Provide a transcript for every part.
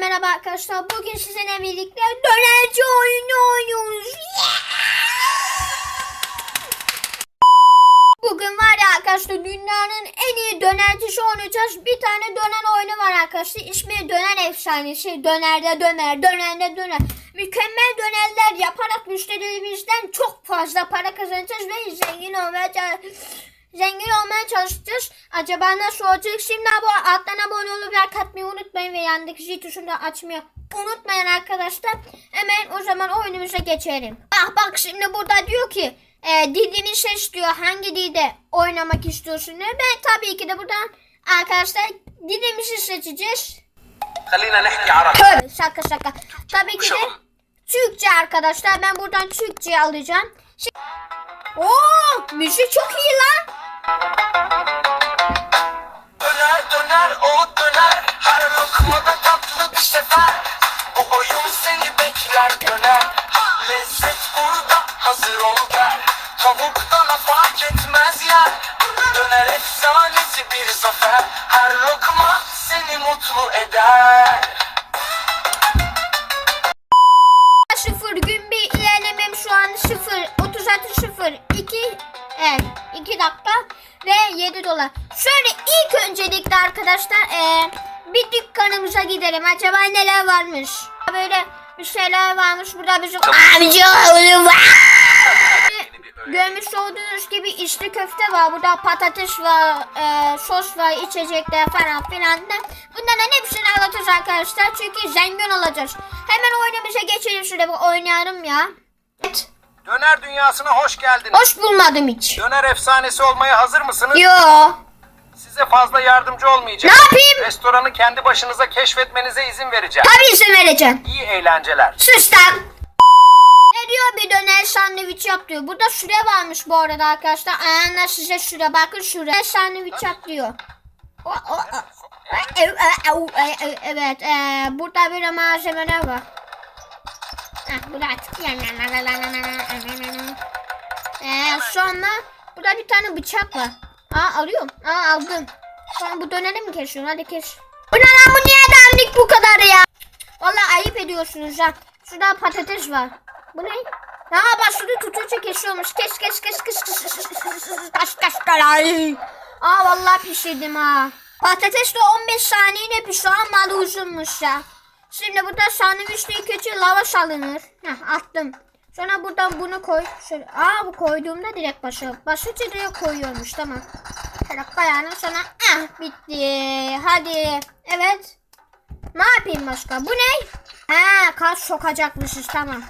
merhaba arkadaşlar. Bugün sizinle birlikte dönerci oyunu oynuyoruz. Bugün var ya arkadaşlar dünyanın en iyi dönercisi oynayacağız. Bir tane döner oyunu var arkadaşlar. İsmi Döner Efsanesi. Dönerde döner, dönerde döner. Mükemmel dönerler yaparak müşterilerimizden çok fazla para kazanacağız ve zengin çalışacağız Zengin olmaya çalışacağız. Acaba nasıl olacak? Şimdi bu alttan abone olup like atmayı unutmayın ve yandaki zil tuşunu da açmayı unutmayın arkadaşlar. Hemen o zaman oyunumuza geçelim. Ah bak şimdi burada diyor ki e, dilini seç diyor. Hangi dilde oynamak istiyorsun diyor. Ben tabii ki de buradan arkadaşlar dilimizi seçeceğiz. خلينا نحكي عربي Tövbe şaka şaka. Tabii ki de Konuşalım. Türkçe arkadaşlar. Ben buradan Türkçe alacağım. Şimdi... Oo, müzik çok iyi lan. Döner döner o döner. Her lokmada tatlı bir sefer. Bu oyun seni bekler döner. Lezzet burada hazır ol gel. Tavuktan fark yer. Döner efsanesi bir zafer. Her lokma seni mutlu eder bir dükkanımıza gidelim. Acaba neler varmış? Böyle bir şeyler varmış. Burada bizim amca oğlum var. Görmüş olduğunuz gibi içli köfte var. Burada patates var, eee, sos var, içecekler falan filan. da. Bunların hepsini alacağız arkadaşlar. Çünkü zengin olacağız. Hemen oyunumuza geçelim şurada bir oynayalım ya. Evet. Döner dünyasına hoş geldiniz Hoş bulmadım hiç. Döner efsanesi olmaya hazır mısınız? Yo. Size fazla yardımcı olmayacağım. Ne yapayım? Restoranı kendi başınıza keşfetmenize izin vereceğim. Tabii izin vereceğim. İyi eğlenceler. Sus lan. Ne diyor bir döner sandviç yap diyor. Burada süre varmış bu arada arkadaşlar. Ayağına size süre bakın süre sandviç yap diyor. O, o, o. Evet, e, burada böyle malzemeler var. Heh, burada artık. E, sonra burada bir tane bıçak var. Aa alıyorum. Aa aldım. Sonra bu döneri mi kesiyorsun? Hadi kes. Bu ne lan bu niye dandik bu kadar ya? Vallahi ayıp ediyorsunuz ha. Şurada patates var. Bu ne? Ha bak şurada tutunca kesiyormuş. Kes kes kes kes kes kes kes kes kes kes Aa vallahi pişirdim ha. Patates de 15 saniyede pişiyor ama da uzunmuş ya. Şimdi burada sandviçte ilk önce lavaş alınır. Heh attım. Sonra buradan bunu koy. Şöyle. Aa bu koyduğumda direkt başa. Başlıca direkt koyuyormuş tamam. Şöyle koyalım sonra ah bitti. Hadi. Evet. Ne yapayım başka? Bu ne? Ha kas sokacakmışız tamam.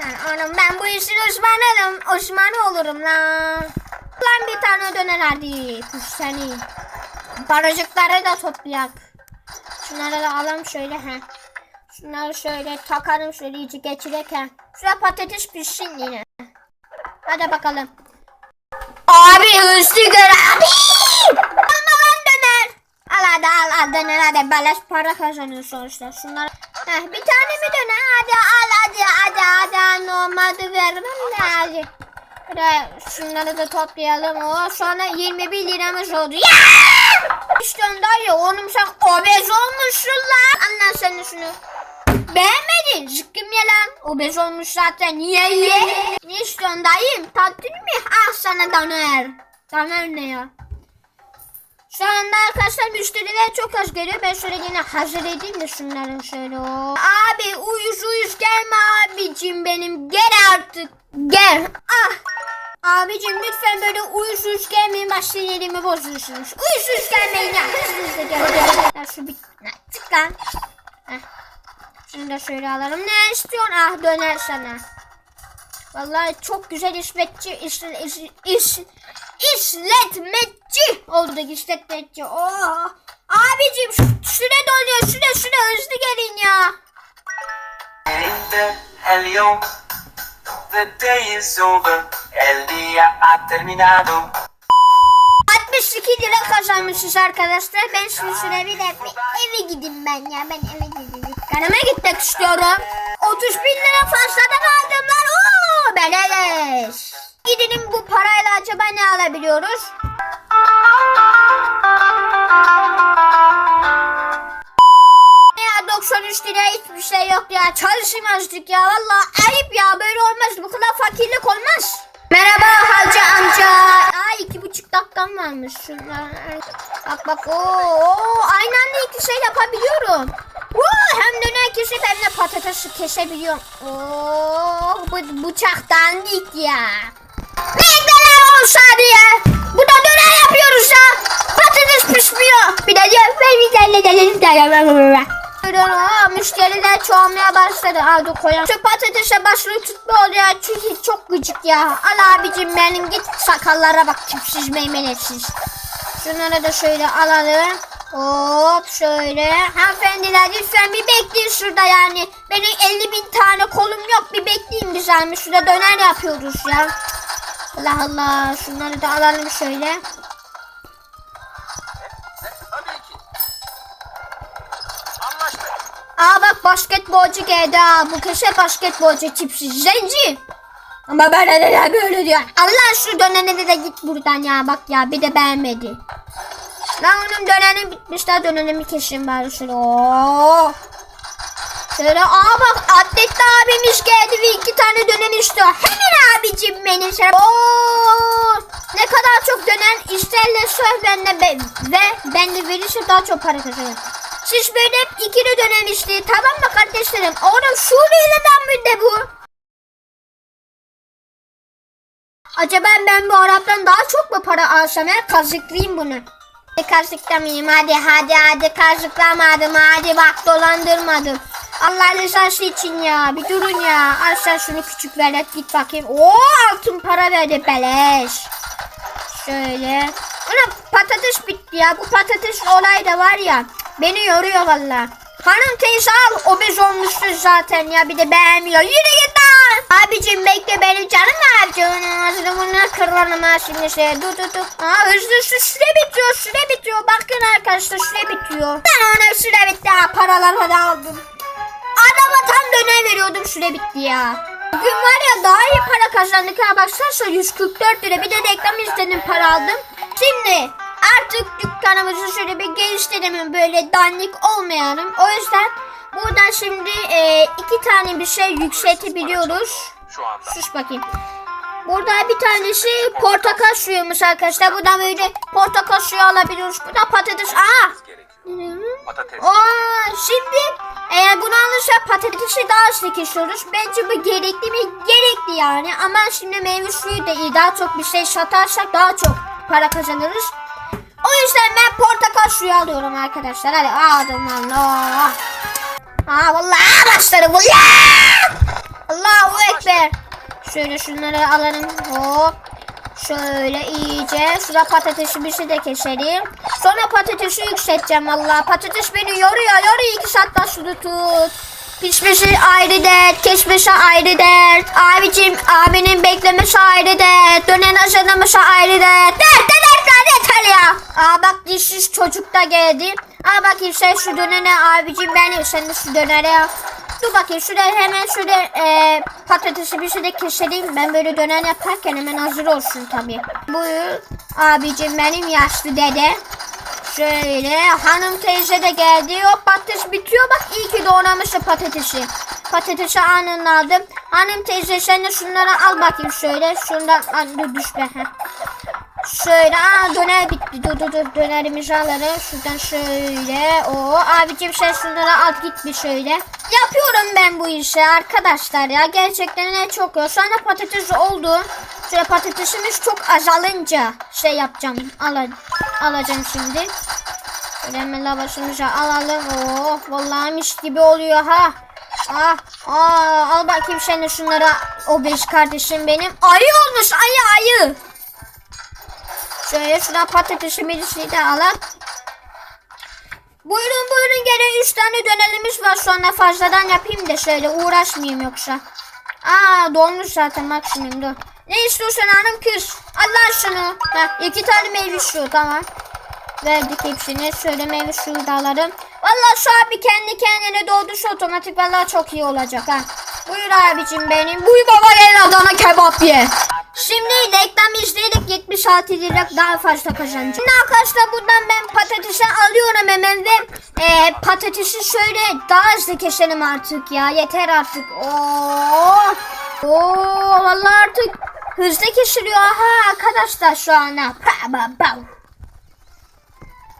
Yani oğlum ben bu işin uzmanıyım. Uzmanı olurum lan. Lan bir tane döner hadi. Kuş seni. Paracıkları da toplayak. Şunları da alalım şöyle ha. Şunları şöyle takarım şöyle iyice geçirirken. Şuraya patates pişsin yine. Hadi bakalım. Abi hızlı gör abi. Alma lan döner. Al hadi al al döner hadi beleş para kazanıyor sonuçta. Şunlar. Heh, bir tane mi döner? Hadi al hadi hadi hadi. Normalde vermem de hadi. Buraya şunları da toplayalım. O sonra 21 liramız oldu. Ya! İşte ondan ya oğlum sen obez olmuşsun lan. Anla sen şunu. Beğenmedin. Zıkkım ye lan. Obez olmuş zaten. Ye ye. Ne istiyorsun dayım? Tatlı mı? Ah sana döner. Döner ne ya? Şu anda arkadaşlar müşteriler çok az geliyor. Ben şöyle yine hazır edeyim de şunların şöyle. Abi uyuz uyuz gelme abicim benim. Gel artık. Gel. Ah. Abicim lütfen böyle uyuz uyuz gelmeyin. Başka sinirimi bozuyorsunuz. Uyuz uyuz gelmeyin ya. Hızlı hızlı gel. Ya şu bir... Çık lan. Heh. Şunu da şöyle alalım. Ne istiyorsun? Ah döner sana. Vallahi çok güzel işletçi, iş, iş, iş, işletmeci olduk işletmeci. Oh. Abicim şu, şuraya doluyor şuraya şuraya hızlı gelin ya. Elinde el yok. The day is over. El día ha terminado. 62 lira kazanmışız arkadaşlar. Ben şimdi şuraya bir de eve gideyim ben ya. Ben eve gideyim. Kanıma gitmek istiyorum. 30 bin lira fazladan aldım lan. Oo, beleş. Gidelim bu parayla acaba ne alabiliyoruz? Ya 93 liraya hiçbir şey yok ya. Çalışmazdık ya. Valla ayıp ya. Böyle olmaz. Bu kadar fakirlik olmaz. Merhaba hacı amca. Aa iki buçuk dakikam varmış. Bak bak. Oo, aynı anda iki şey yapabiliyorum. Oo, hem döner kesip hem de patatesi kesebiliyorum. Oo, bu bıçak dandik ya. Ne neler olsa diye. Bu da döner yapıyoruz ya. Patates pişmiyor. Bir de diyor müşteriler çoğalmaya başladı. Dur koyalım. Şu patatese başlığı tutma oluyor. Çünkü çok gıcık ya. Al abicim benim git sakallara bak. Tipsiz meymenetsiz. Şunları da şöyle alalım. Hop şöyle. Hanımefendiler lütfen bir bekleyin şurada yani. Benim 50 bin tane kolum yok. Bir bekleyin bir zahmet. Şurada döner yapıyoruz ya. Allah Allah. Şunları da alalım şöyle. Aa bak basketbolcu geldi ha. Bu köşe basketbolcu tipsiz. Zenci. Ama böyle de böyle diyor. Allah şu dönene de git buradan ya. Bak ya bir de beğenmedi. Lan onun döneni bitmiş daha dönenimi kesin bari şöyle. Oo. Şöyle aa bak atletli abimiz geldi ve iki tane dönen istiyor. Hemen abicim benim sana. Oo. Ne kadar çok dönen isterle söz bende be, ve ben de verirse daha çok para kazanırım. Siz böyle hep ikili dönem isteyin tamam mı kardeşlerim? Oğlum Suriyeli'den mi de bu? Acaba ben bu Arap'tan daha çok mu para alsam ya? Kazıklayayım bunu. Hadi kazıklamayayım hadi hadi hadi kazıklamadım hadi bak dolandırmadım. Allah rızası için ya bir durun ya. Al sen şunu küçük velet git bakayım. Oo altın para verdi beleş. Şöyle. Ana patates bitti ya. Bu patates olay da var ya. Beni yoruyor valla. Hanım teyze al. Obez olmuşsun zaten ya. Bir de beğenmiyor. Yürü git lan. Abicim bekle benim canım abicim. Ağzını bunu kırarım ha şimdi şey. Dur dur dur. Aa hızlı şu süre bitiyor. Süre bitiyor. Bakın arkadaşlar süre bitiyor. Ben ona süre bitti. Ha, paraları da aldım. Adama tam dönem veriyordum süre bitti ya. Bugün var ya daha iyi para kazandık ha baksanıza 144 lira bir de reklam izledim para aldım. Şimdi artık dükkanımızı şöyle bir geliştirelim böyle dandik olmayalım. O yüzden buradan şimdi e, iki tane bir şey yükseltebiliyoruz. Şu anda. Sus bakayım. Burada bir tanesi portakal suyumuş arkadaşlar. Buradan böyle portakal suyu alabiliyoruz. Burada patates. Aa! Patates. Aa, şimdi eğer bunu alırsak patatesi daha hızlı kesiyoruz. Bence bu gerekli mi? Gerekli yani. Ama şimdi meyve suyu da iyi. Daha çok bir şey satarsak daha çok para kazanırız. O yüzden ben portakal suyu alıyorum arkadaşlar. Hadi aldım Allah. Aa vallahi başladı ya. Allahu ekber. Şöyle şunları alalım. Hop. Şöyle iyice. Şurada patatesimizi de keselim. Sonra patatesi yükselteceğim valla. Patates beni yoruyor. Yoruyor iki saat basılı tut. Pişmesi ayrı dert. Kesmesi ayrı dert. Abicim abinin beklemesi ayrı dert. Dönen hazırlaması ayrı dert. Dert de dertler yeter ya. Aa bak dişsiz çocuk da geldi. Aa bakayım sen şu dönene abicim ben sen de şu dönere ya. Dur bakayım şuraya hemen şöyle e, patatesi bir de keselim. Ben böyle döner yaparken hemen hazır olsun tabii. Buyur abicim benim yaşlı dede. Şöyle hanım teyze de geldi. O patates bitiyor bak iyi ki doğramışsın patatesi. Patatesi anında aldım. Hanım teyze sen de şunları al bakayım şöyle. Şundan dur düşme. Şöyle aa döner. Dur dur dur dönerimizi alalım. Şuradan şöyle. Oo abicim sen şunları al git bir şöyle. Yapıyorum ben bu işi arkadaşlar ya. Gerçekten ne çok yok. Sonra patates oldu. Şöyle patatesimiz çok azalınca şey yapacağım. Al, alacağım şimdi. Şöyle hemen lavaşımızı alalım. Oh vallahi mis gibi oluyor ha. Ah, aa, al bakayım sen de şunları o beş kardeşim benim. Ayı olmuş ayı ayı. Şöyle patatesi birisi de alalım. Buyurun buyurun gene 3 tane dönerimiz var sonra fazladan yapayım da şöyle uğraşmayayım yoksa. Aa dolmuş zaten bak şimdi dur. Ne istiyorsun hanım kız? Allah şunu. Heh, iki tane meyve suyu tamam. Verdik hepsini. Şöyle meyve suyu da alalım. Valla şu abi kendi kendine doldursa otomatik valla çok iyi olacak ha. Buyur abicim benim. Buyur baba gel Adana kebap ye. Şimdi reklam izleyerek 70 saat izleyerek daha fazla kazanacağım. Şimdi arkadaşlar buradan ben patatesi alıyorum hemen ve e, patatesi şöyle daha hızlı keselim artık ya. Yeter artık. Oo. Oo vallahi artık hızlı kesiliyor. Aha arkadaşlar şu anda. Pa, pa, pa.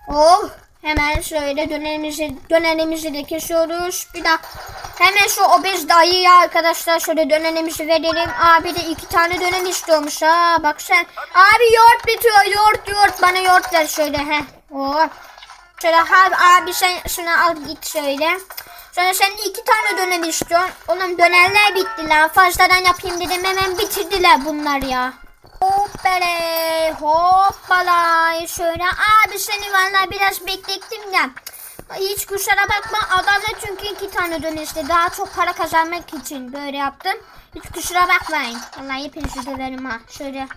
Oh hemen şöyle dönerimizi dönerimizi de kesiyoruz. Bir dakika. Hemen şu obez dayıya arkadaşlar şöyle dönerimizi verelim. Abi de iki tane döner istiyormuş ha. Bak sen. Abi yoğurt bitiyor. Yoğurt yoğurt. Bana yoğurt ver şöyle. he. Oh. Şöyle abi, abi sen şunu al git şöyle. Sonra sen iki tane döner istiyorsun. Oğlum dönerler bitti lan. Fazladan yapayım dedim hemen bitirdiler bunlar ya. Hoppala hoppala şöyle abi seni vallahi biraz beklettim ya. Hiç kusura bakma adamla çünkü iki tane döner işte daha çok para kazanmak için böyle yaptım. Hiç kusura bakmayın. Vallahi hepinizi döverim ha. Şöyle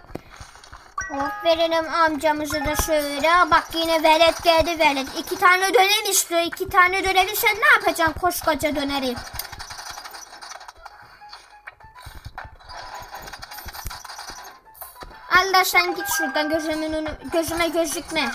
Hop verelim amcamızı da şöyle. Bak yine velet geldi velet. İki tane döner istiyor. iki tane döneri sen ne yapacaksın koskoca döneri? Allah sen git şuradan gözümün önü, gözüme gözükme.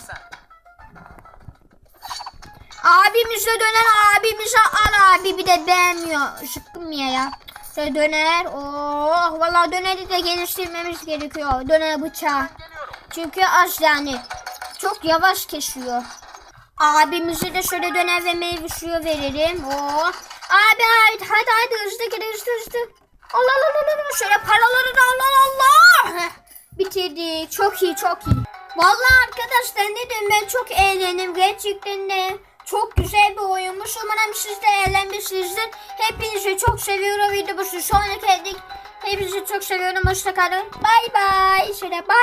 Abimize döner abimize al abi bir de beğenmiyor. Sıkkım ya ya. Şöyle döner. Oh vallahi döneri de geliştirmemiz gerekiyor. Döner bıçağı. Çünkü az yani. Çok yavaş kesiyor. Abimize de şöyle döner ve meyve suyu verelim. Oh. Abi hadi hadi hadi hızlı gel hızlı hızlı. Allah Allah Allah Allah şöyle paraları da Allah Allah. Heh, Bitirdik. Çok iyi çok iyi. Vallahi arkadaşlar diyeyim ben çok eğlendim. Gerçekten de çok güzel bir oyunmuş. Umarım siz de eğlenmişsinizdir. Hepinizi çok seviyorum videomuzu. Sonraki Hepinizi çok seviyorum. Hoşçakalın. Bay bay. Şöyle bay.